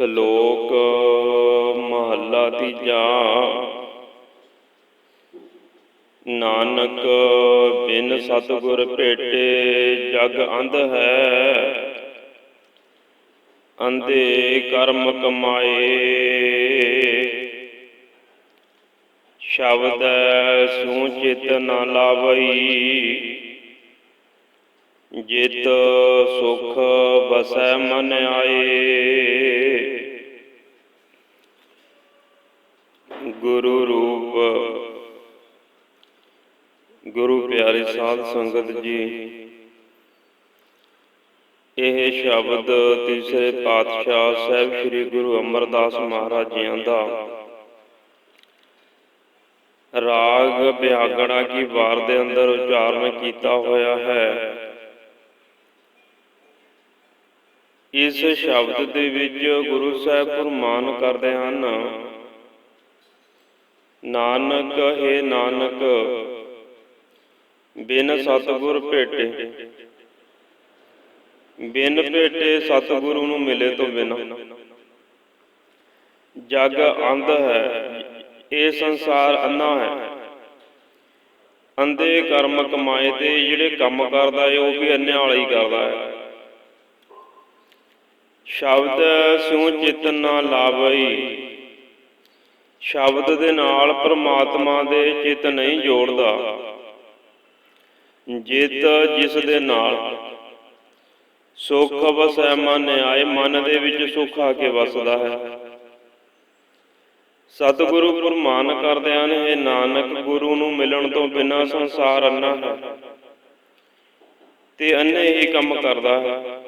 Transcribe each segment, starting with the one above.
ਸ਼ਲੋਕ ਮਹੱਲਾ ਤੀਜਾ। ਨਾਨਕ ਬਿਨ ਸਤਿਗੁਰ ਭੇਟੇ ਜਗ ਅੰਧ ਹੈ। ਅੰਧੇ ਕਰਮ ਕਮਾਏ। ਸ਼ਬਦ ਸੂ ਚਿਤ ਨਾ ਲਾਵਈ। ਜਿਤ ਸੁਖ ਬਸੈ ਮਨ ਆਏ। ਗੁਰੂ ਰੂਪ। ਗੁਰੂ ਪਿਆਰੀ ਸਾਧ ਸੰਗਤ ਜੀ, ਇਹ ਸ਼ਬਦ ਤੀਸਰੇ ਪਾਤਸ਼ਾਹ ਸਾਹਿਬ ਸ੍ਰੀ ਗੁਰੂ ਅਮਰਦਾਸ ਮਹਾਰਾਜ ਜੀਆਂ ਦਾ। ਰਾਗ ਬਿਆਗਣਾ ਕੀ ਵਾਰ ਦੇ ਅੰਦਰ ਉਚਾਰਨ ਕੀਤਾ ਹੋਇਆ ਹੈ। ਇਸ ਸ਼ਬਦ ਦੇ ਵਿੱਚ ਗੁਰੂ ਸਾਹਿਬ ਫਰਮਾਨ ਕਰਦੇ ਹਨ ਨਾਨਕ ਹੈ ਨਾਨਕ, ਬਿਨ ਸਤਿਗੁਰ ਭੇਟੇ। ਬਿਨ ਭੇਟੇ ਸਤਿਗੁਰੂ ਨੂੰ ਮਿਲੇ ਤੋਂ ਬਿਨ। ਜਗ ਅੰਧ ਹੈ, ਇਹ ਸੰਸਾਰ ਅੰਨਾ ਹੈ। ਅੰਧੇ ਕਰਮ ਕਮਾਏ ਤੇ ਜਿਹੜੇ ਕੰਮ ਕਰਦਾ ਹੈ ਉਹ ਵੀ ਅੰਨਿਆਂ ਵਾਲਾ ਹੀ ਕਰਦਾ ਹੈ। ਸ਼ਬਦ ਸਿਉ ਚਿਤ ਨਾ ਲਾਵਈ। ਸ਼ਬਦ ਦੇ ਨਾਲ ਪ੍ਰਮਾਤਮਾ ਦੇ ਚਿਤ ਨਹੀਂ ਜੋੜਦਾ। ਜਿਤ ਜਿਸ ਦੇ ਨਾਲ। ਸੁਖ ਵਸੈ ਮਨ ਆਏ, ਮਨ ਦੇ ਵਿੱਚ ਸੁਖ ਆ ਕੇ ਵਸਦਾ ਹੈ। ਸਤਿਗੁਰੂ ਫਰਮਾਨ ਕਰਦੇ ਹਨ ਇਹ ਨਾਨਕ ਗੁਰੂ ਨੂੰ ਮਿਲਣ ਤੋਂ ਬਿਨਾਂ ਸੰਸਾਰ ਅੰਨਾ ਹੈ। ਤੇ ਅੰਨੇ ਹੀ ਕੰਮ ਕਰਦਾ ਹੈ।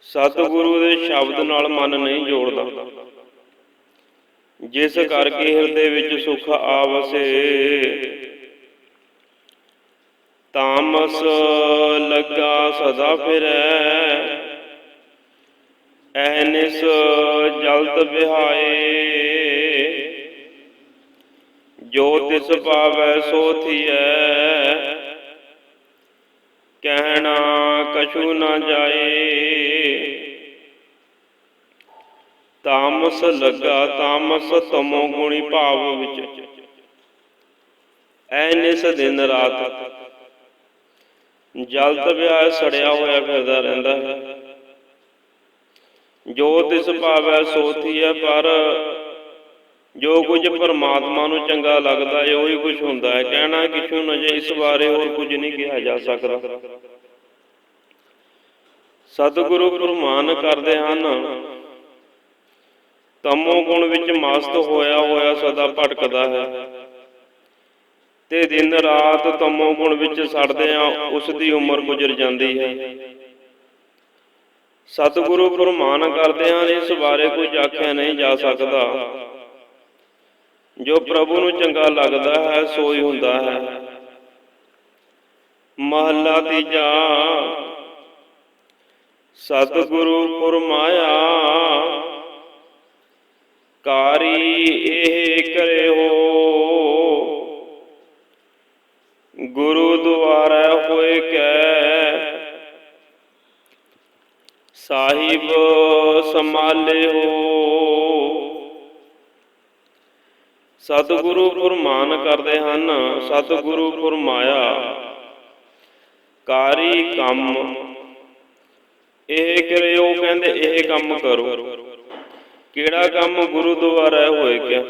ਸਤਿਗੁਰੂ ਦੇ ਸ਼ਬਦ ਨਾਲ ਮਨ ਨਹੀਂ ਜੋੜਦਾ। ਜਿਸ ਕਰਕੇ ਹਿਰਦੇ ਵਿੱਚ ਸੁਖ ਆਵਸੇ। ਤਾਮਸ ਲੱਗਾ ਸਦਾ ਫਿਰੈ। ਐਨਿਸ ਜਲਦ ਵਿਹਾਏ। ਜੋ ਤਿਸ ਪਾਵੈ ਸੋ ਥੀਐ। ਕਹਿਣਾ ਕਛੂ ਨਾ ਜਾਏ। ਤਾਮਸ ਲੱਗਾ, ਤਾਮਸ ਤਮੋ ਗੁਣੀ ਭਾਵ ਵਿੱਚ। ਐਨਿਸ ਦਿਨ ਰਾਤ। ਜਲਦ ਵਿਆਹ ਸੜਿਆ ਹੋਇਆ ਫਿਰਦਾ ਰਹਿੰਦਾ ਹੈ। ਜੋ ਤਿਸ ਭਾਵੈ ਸੋਥੀ ਹੈ ਪਰ ਜੋ ਕੁਝ ਪਰਮਾਤਮਾ ਨੂੰ ਚੰਗਾ ਲੱਗਦਾ ਹੈ ਉਹੀ ਕੁਝ ਹੁੰਦਾ ਹੈ। ਕਹਿਣਾ ਕਿਛੂ ਨਾ ਇਸ ਬਾਰੇ ਹੋਰ ਕੁਝ ਨਹੀਂ ਕਿਹਾ ਜਾ ਸਕਦਾ। ਸਤਿਗੁਰੂ ਪ੍ਰਮਾਨ ਕਰਦੇ ਹਨ। ਤਮੋ ਗੁਣ ਵਿੱਚ ਮਸਤ ਹੋਇਆ ਹੋਇਆ ਸਦਾ ਭਟਕਦਾ ਹੈ। ਤੇ ਦਿਨ ਰਾਤ ਤਮੋ ਗੁਣ ਵਿੱਚ ਸੜਦੇ ਆ ਉਸ ਦੀ ਉਮਰ ਗੁਜ਼ਰ ਜਾਂਦੀ ਹੈ। ਸਤਿਗੁਰੂ ਫਰਮਾਨ ਕਰਦੇ ਹਨ ਇਸ ਬਾਰੇ ਕੁਝ ਆਖਿਆ ਨਹੀਂ ਜਾ ਸਕਦਾ। ਜੋ ਪ੍ਰਭੂ ਨੂੰ ਚੰਗਾ ਲੱਗਦਾ ਹੈ ਸੋ ਹੀ ਹੁੰਦਾ ਹੈ। ਮਹੱਲਾ ਤੀਜਾ, ਸਤਿਗੁਰੂ ਫਰਮਾਇਆ ਕਾਰੀ ਇਹ ਕਰਿਓ। ਗੁਰੂ ਦੁਆਰਾ ਹੋਏ ਕੈ। ਸਾਹਿਬ ਸੰਭਾਲਿਓ। ਸਤਿਗੁਰੂ ਫਰਮਾਨ ਕਰਦੇ ਹਨ, ਸਤਿਗੁਰੂ ਫਰਮਾਇਆ ਕਾਰੀ ਕੰਮ। ਇਹ ਕਰਿਓ, ਕਹਿੰਦੇ ਇਹ ਕੰਮ ਕਰੋ। ਕਿਹੜਾ ਕੰਮ ਗੁਰੂ ਦੁਆਰਾ ਹੋਏ ਕਿਆ?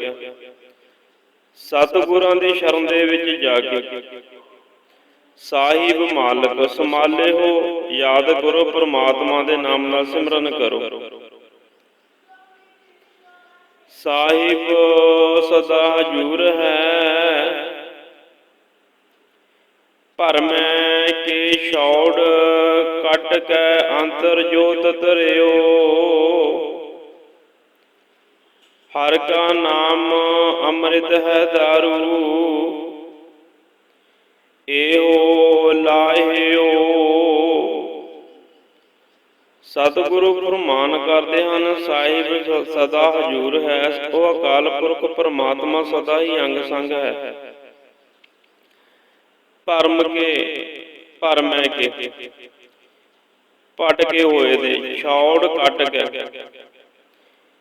ਸਤਿਗੁਰਾਂ ਦੀ ਸ਼ਰਨ ਦੇ ਵਿੱਚ ਜਾ ਕੇ। ਸਾਹਿਬ ਮਾਲਕ ਸੰਭਾਲੇ ਹੋ, ਯਾਦ ਕਰੋ ਪ੍ਰਮਾਤਮਾ ਦੇ ਨਾਮ ਨਾਲ ਸਿਮਰਨ ਕਰੋ। ਸਾਹਿਬ ਸਦਾ ਹਜੂਰ ਹੈ। ਭਰਮੈ ਕੇ ਛੋੜ ਕੱਟ ਕੇ ਅੰਤਰ ਜੋਤ ਧਰਿਓ। ਹਰ ਕਾ ਨਾਮ ਅੰਮ੍ਰਿਤ ਹੈ ਦਾਰੂ। ਏਹੋ ਲਾਹਿਓ। ਸਤਿਗੁਰੂ ਫਰਮਾਨ ਕਰਦੇ ਹਨ, ਸਾਹਿਬ ਸਦਾ ਹਜੂਰ ਹੈ। ਉਹ ਅਕਾਲ ਪੁਰਖ ਪਰਮਾਤਮਾ ਸਦਾ ਹੀ ਅੰਗ ਸੰਗ ਹੈ। ਭਰਮ ਕੇ ਭਰਮੈ ਕੇ। ਭਟਕੇ ਹੋਏ ਦੇ, ਛੌੜ ਕੱਟ ਕੇ।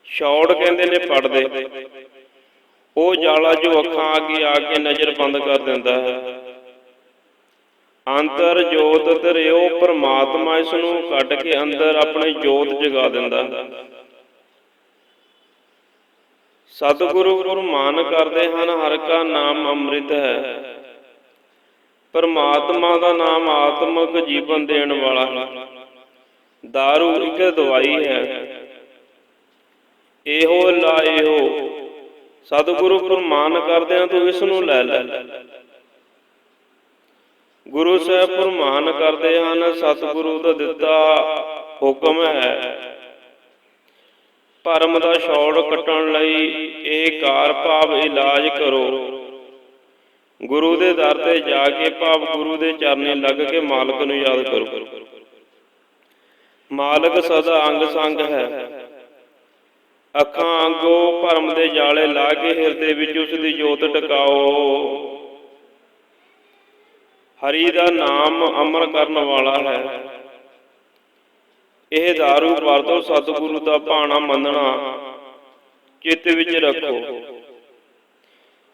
ਛੌੜ ਕਹਿੰਦੇ ਨੇ ਪੜਦੇ ਉਹ ਜਾਲਾ ਜੋ ਅੱਖਾਂ ਅੱਗੇ ਆ ਕੇ ਨਜ਼ਰ ਬੰਦ ਕਰ ਦਿੰਦਾ ਹੈ। ਅੰਤਰ ਜੋਤ ਧਰਿਓ, ਪ੍ਰਮਾਤਮਾ ਇਸ ਨੂੰ ਕੱਢ ਕੇ ਅੰਦਰ ਆਪਣੀ ਜੋਤ ਜਗਾ ਦਿੰਦਾ ਸਤਿਗੁਰੂ ਗੁਰਮਾਨ ਕਰਦੇ ਹਨ, ਹਰ ਕਾ ਨਾਮ ਅੰਮ੍ਰਿਤ ਹੈ। ਪਰਮਾਤਮਾ ਦਾ ਨਾਮ ਆਤਮਿਕ ਜੀਵਨ ਦੇਣ ਵਾਲਾ ਹੈ। ਦਾਰੂ ਇੱਕ ਦਵਾਈ ਹੈ। ਇਹੋ ਲਾਇਓ। ਸਤਿਗੁਰੂ ਫਰਮਾਨ ਕਰਦੇ ਤੂੰ ਇਸ ਨੂੰ ਲੈ ਲੈ। ਗੁਰੂ ਸਾਹਿਬ ਫਰਮਾਨ ਕਰਦੇ ਹਨ, ਸਤਿਗੁਰੂ ਦਾ ਦਿੱਤਾ ਹੁਕਮ ਹੈ। ਭਰਮ ਦਾ ਛੋੜ ਕੱਟਣ ਲਈ ਇਹ ਕਾਰ ਭਾਵ ਇਲਾਜ ਕਰੋ। ਗੁਰੂ ਦੇ ਦਰ ਤੇ ਜਾ ਕੇ ਭਾਵ ਗੁਰੂ ਦੇ ਚਰਨੇ ਲੱਗ ਕੇ ਮਾਲਕ ਨੂੰ ਯਾਦ ਕਰੋ। ਮਾਲਕ ਸਦਾ ਅੰਗ ਸੰਗ ਹੈ। ਅੱਖਾਂ ਅੰਗੋ ਭਰਮ ਦੇ ਜਾਲੇ ਲਾ ਕੇ ਹਿਰਦੇ ਵਿੱਚ ਉਸ ਦੀ ਜੋਤ ਟਿਕਾਓ। ਹਰੀ ਦਾ ਨਾਮ ਅਮਰ ਕਰਨ ਵਾਲਾ ਹੈ। ਇਹ दारू ਵਰਤੋ ਸਤਿਗੁਰੂ ਦਾ ਭਾਣਾ ਮੰਨਣਾ ਚਿੱਤ ਵਿੱਚ ਰੱਖੋ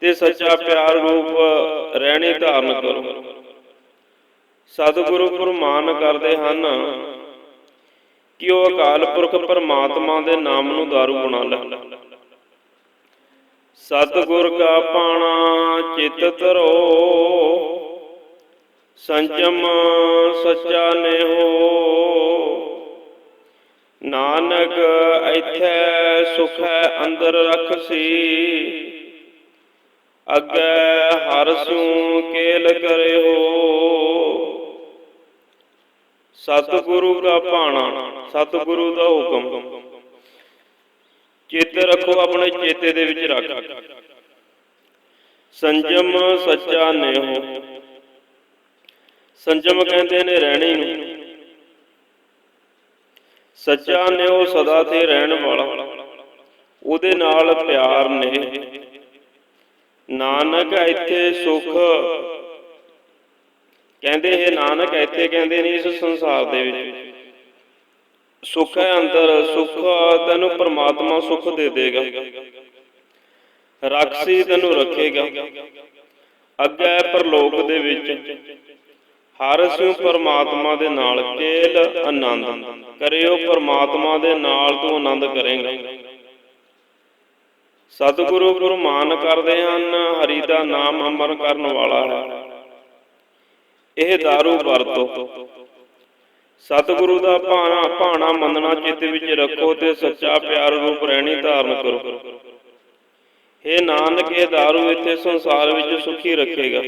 ਤੇ ਸੱਚਾ ਪਿਆਰ ਰੂਪ ਰਹਿਣੇ ਧਾਰਨ ਕਰੋ। ਸਤਿਗੁਰੂ ਫਰਮਾਨ ਕਰਦੇ ਹਨ। ਕਿ ਉਹ ਅਕਾਲ ਪੁਰਖ ਪਰਮਾਤਮਾ ਦੇ ਨਾਮ ਨੂੰ ਦਾਰੂ ਬਣਾ ਲੈ। ਸਤਿਗੁਰ ਕਾ ਪਾਣਾ ਚਿਤ ਧਰੋ, ਸੰਜਮ ਸੱਚਾ ਨੇਹੋ। ਨਾਨਕ ਇਥੈ ਸੁਖ ਹੈ ਅੰਦਰ ਰਖਸੀ, ਅੱਗੇ ਹਰ ਸੂ ਕੇਲ ਕਰਿਓ। ਸਤਿਗੁਰੂ ਦਾ ਭਾਣਾ, ਸਤਿਗੁਰੂ ਦਾ ਹੁਕਮ। ਚਿੱਤ ਰੱਖੋ ਆਪਣੇ ਚੇਤੇ ਦੇ ਵਿੱਚ ਰੱਖ। ਸੰਜਮ ਸੱਚਾ ਨੇਹੋ। ਸੰਜਮ ਕਹਿੰਦੇ ਨੇ ਰਹਿਣੀ ਨੂੰ। ਸੱਚਾ ਨੇ ਸਦਾ ਤੇ ਰਹਿਣ ਵਾਲਾ। ਉਹਦੇ ਨਾਲ ਪਿਆਰ ਨੇ ਨਾਨਕ ਇੱਥੇ ਸੁਖ ਕਹਿੰਦੇ ਇਹ ਨਾਨਕ, ਇੱਥੇ ਕਹਿੰਦੇ ਨੇ ਇਸ ਸੰਸਾਰ ਦੇ ਵਿੱਚ। ਸੁਖ ਹੈ ਅੰਦਰ ਸੁਖ ਤੈਨੂੰ ਪ੍ਰਮਾਤਮਾ ਸੁਖ ਦੇ ਦੇਗਾ। ਰਾਖਸੀ ਤੈਨੂੰ ਰੱਖੇਗਾ। ਅੱਗੇ ਪਰਲੋਕ ਦੇ ਵਿੱਚ। ਹਰ ਸਿਉ ਪਰਮਾਤਮਾ ਦੇ ਨਾਲ ਕੇਲ ਆਨੰਦ। ਕਰਿਓ ਪਰਮਾਤਮਾ ਦੇ ਨਾਲ ਤੂੰ ਆਨੰਦ ਕਰੇਂਗਾ। ਸਤਿਗੁਰੂ ਗੁਰਮਾਨ ਕਰਦੇ ਹਨ, ਹਰੀ ਦਾ ਨਾਮ ਅਮਰ ਕਰਨ ਵਾਲਾ ਹੈ। ਇਹ दारू ਵਰਤੋ ਸਤਿਗੁਰੂ ਦਾ ਭਾਣਾ ਭਾਣਾ ਮੰਨਣਾ ਚਿੱਤ ਵਿੱਚ ਰੱਖੋ ਤੇ ਸੱਚਾ ਪਿਆਰ ਰੂਪ ਰਹਿਣੀ ਧਾਰਨ ਕਰੋ ਇਹ ਨਾਨਕ ਇਹ दारू ਇੱਥੇ ਸੰਸਾਰ ਵਿੱਚ ਸੁਖੀ ਰੱਖੇਗਾ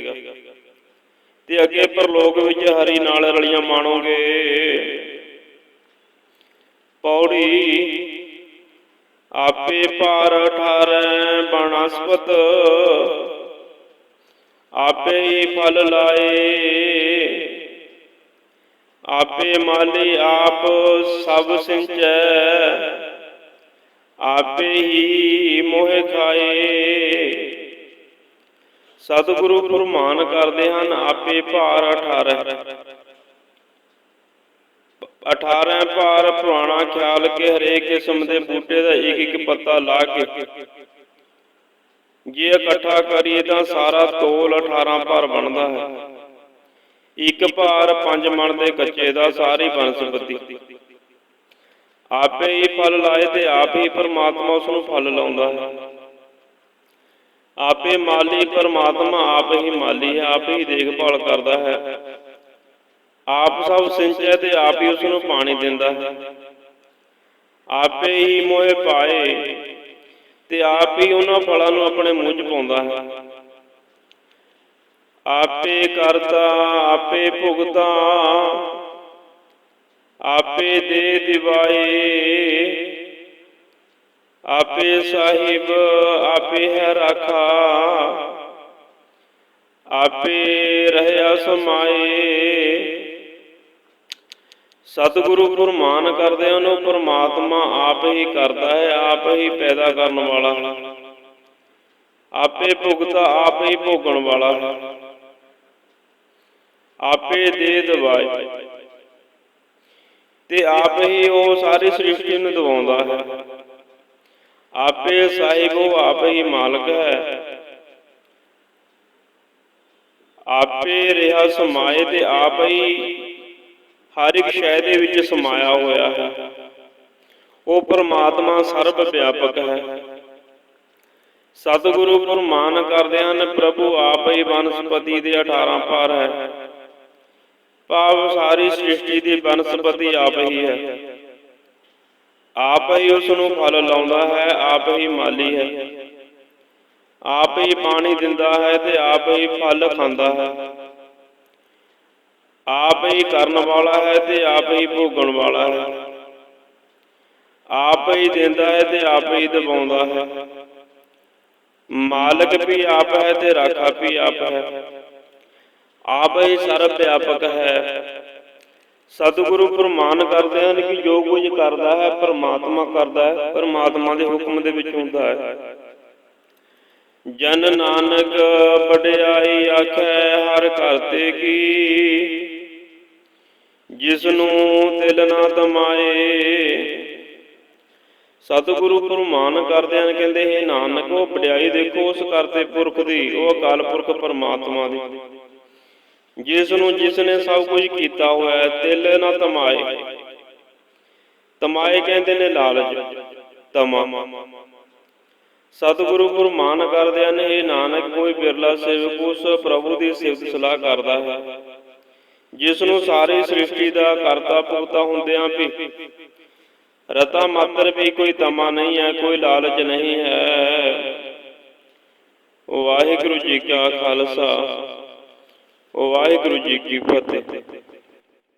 ਤੇ ਅੱਗੇ ਪਰਲੋਕ ਵਿੱਚ ਹਰੀ ਨਾਲ ਰਲੀਆਂ ਮਾਣੋਗੇ ਪੌੜੀ ਆਪੇ ਪਾਰ ਠਾਰੈ ਬਨਸਪਤ ਆਪੇ ਹੀ ਫਲ ਲਾਏ। ਆਪੇ ਮਾਲੀ ਆਪ ਸਭ ਸਿੰਚੈ। ਆਪੇ ਹੀ ਮੋਹ ਖਾਏ। ਸਤਿਗੁਰੂ ਫਰਮਾਨ ਕਰਦੇ ਹਨ, ਆਪੇ ਭਾਰ 18 18 ਭਾਰ ਪੁਰਾਣਾ ਖਿਆਲ ਕੇ ਹਰੇਕ ਕਿਸਮ ਦੇ ਬੂਟੇ ਦਾ ਇੱਕ ਇੱਕ ਪੱਤਾ ਲਾ ਕੇ ਜੇ ਇਕੱਠਾ ਕਰੀਏ ਤਾਂ ਸਾਰਾ ਤੋਲ 18 ਭਾਰ ਬਣਦਾ ਹੈ। ਇੱਕ ਭਾਰ 5 ਮਣ ਦੇ ਕੱਚੇ ਦਾ ਸਾਰੀ ਬਨਸਪਤੀ। ਆਪੇ ਹੀ ਫਲ ਲਾਏ ਤੇ ਆਪ ਹੀ ਪਰਮਾਤਮਾ ਉਸ ਨੂੰ ਫਲ ਲਾਉਂਦਾ ਹੈ। ਆਪੇ ਮਾਲੀ ਪਰਮਾਤਮਾ ਆਪ ਹੀ ਮਾਲੀ ਹੈ, ਆਪ ਹੀ ਦੇਖਭਾਲ ਕਰਦਾ ਹੈ। ਆਪ ਸਭ ਸਿੰਚੈ ਤੇ ਆਪ ਹੀ ਉਸ ਨੂੰ ਪਾਣੀ ਦਿੰਦਾ ਹੈ। ਆਪੇ ਹੀ ਮੋਏ ਪਾਏ ਤੇ ਆਪ ਹੀ ਉਹਨਾਂ ਫਲਾਂ ਨੂੰ ਆਪਣੇ ਮੂੰਹ 'ਚ ਪਾਉਂਦਾ ਹੈ। ਆਪੇ ਕਰਤਾ, ਆਪੇ ਭੁਗਤਾ, ਆਪੇ ਦੇ ਦਿਵਾਏ, ਆਪੇ ਸਾਹਿਬ, ਆਪੇ ਹੈ ਰਾਖਾ, ਆਪੇ ਰਹਿਆ ਸਮਾਏ। ਸਤਿਗੁਰੂ ਫਰਮਾਨ ਕਰਦੇ ਹਨ ਉਹ ਆਪ ਹੀ ਕਰਦਾ ਹੈ, ਆਪ ਹੀ ਪੈਦਾ ਕਰਨ ਵਾਲਾ। ਆਪੇ ਭੁਗਤਾ, ਆਪ ਹੀ ਭੋਗਣ ਵਾਲਾ। ਆਪੇ ਦੇ ਦਵਾਏ। ਤੇ ਆਪ ਹੀ ਉਹ ਸਾਰੀ ਸ੍ਰਿਸ਼ਟੀ ਨੂੰ ਦਵਾਉਂਦਾ ਹੈ। ਆਪੇ ਸਾਹਿਬ ਉਹ ਆਪ ਹੀ ਮਾਲਕ ਹੈ। ਆਪੇ ਰਿਹਾ ਸਮਾਏ ਤੇ ਆਪ ਹੀ ਹਰ ਇੱਕ ਸ਼ੈ ਦੇ ਵਿੱਚ ਸਮਾਇਆ ਹੋਇਆ ਹੈ। ਉਹ ਪਰਮਾਤਮਾ ਸਰਬ ਵਿਆਪਕ ਹੈ। ਸਤਿਗੁਰੂ ਪ੍ਰਮਾਨ ਕਰਦੇ ਹਨ, ਪ੍ਰਭੂ ਆਪ ਹੀ ਬਨਸਪਤੀ ਦੇ 18 ਪਾਰ ਹੈ। ਭਾਵ ਸਾਰੀ ਸ੍ਰਿਸ਼ਟੀ ਦੀ ਬਨਸਪਤੀ ਆਪ ਹੀ ਹੈ। ਆਪ ਹੀ ਉਸ ਨੂੰ ਫਲ ਲਾਉਂਦਾ ਹੈ, ਆਪ ਹੀ ਮਾਲੀ ਹੈ। ਆਪ ਹੀ ਪਾਣੀ ਦਿੰਦਾ ਹੈ ਤੇ ਆਪ ਹੀ ਫਲ ਖਾਂਦਾ ਹੈ। ਆਪ ਹੀ ਕਰਨ ਵਾਲਾ ਹੈ ਤੇ ਆਪ ਹੀ ਭੋਗਣ ਵਾਲਾ ਹੈ। ਆਪ ਹੀ ਦਿੰਦਾ ਹੈ ਤੇ ਆਪ ਹੀ ਦਬਾਉਂਦਾ ਹੈ। ਮਾਲਕ ਵੀ ਆਪ ਹੈ ਤੇ ਰਾਖਾ ਵੀ ਆਪ ਹੈ। ਆਪ ਹੀ ਸਰਬ ਵਿਆਪਕ ਹੈ। ਸਤਿਗੁਰੂ ਪ੍ਰਮਾਨ ਕਰਦੇ ਹਨ ਕਿ ਜੋ ਕੁਝ ਕਰਦਾ ਹੈ ਪਰਮਾਤਮਾ ਕਰਦਾ ਹੈ, ਪਰਮਾਤਮਾ ਦੇ ਹੁਕਮ ਦੇ ਵਿੱਚ ਹੁੰਦਾ ਹੈ। ਜਨ ਨਾਨਕ ਵਡਿਆਈ ਆਖੈ ਹਰ ਕਰਤੇ ਕੀ। ਜਿਸ ਨੂੰ ਦਿਲ ਨਾ ਤਮਾਏ। ਸਤਿਗੁਰੂ ਪ੍ਰਮਾਨ ਕਰਦੇ ਕਹਿੰਦੇ ਇਹ ਨਾਨਕ, ਉਹ ਵਡਿਆਈ ਦੇਖੋ, ਉਸ ਕਰਤੇ ਪੁਰਖ ਦੀ, ਉਹ ਅਕਾਲ ਪੁਰਖ ਪਰਮਾਤਮਾ ਦੀ। ਜਿਸ ਨੂੰ ਜਿਸ ਨੇ ਸਭ ਕੁਝ ਕੀਤਾ ਹੋਇਆ ਹੈ ਦਿਲ ਨਾ ਤਮਾਏ। ਤਮਾਏ ਕਹਿੰਦੇ ਨੇ ਲਾਲਚ, ਤਮਾ। ਸਤਿਗੁਰੂ ਗੁਰਮਾਨ ਕਰਦੇ ਹਨ ਇਹ ਨਾਨਕ, ਕੋਈ ਬਿਰਲਾ ਸੇਵਕ ਉਸ ਪ੍ਰਭੂ ਦੀ ਸਿਫਤ ਸਲਾਹ ਕਰਦਾ ਹੈ। ਜਿਸ ਨੂੰ ਸਾਰੀ ਸ੍ਰਿਸ਼ਟੀ ਦਾ ਕਰਤਾ ਭੁਗਤਾ ਹੁੰਦਿਆਂ ਵੀ। ਰਤਾ ਮਾਤਰ ਵੀ ਕੋਈ ਤਮਾ ਨਹੀਂ ਹੈ ਕੋਈ ਲਾਲਚ ਨਹੀਂ ਹੈ। ਵਾਹਿਗੁਰੂ ਜੀ ਕਾ ਖਾਲਸਾ ਵਾਹਿਗੁਰੂ ਜੀ ਕੀ ਫਤਿਹ।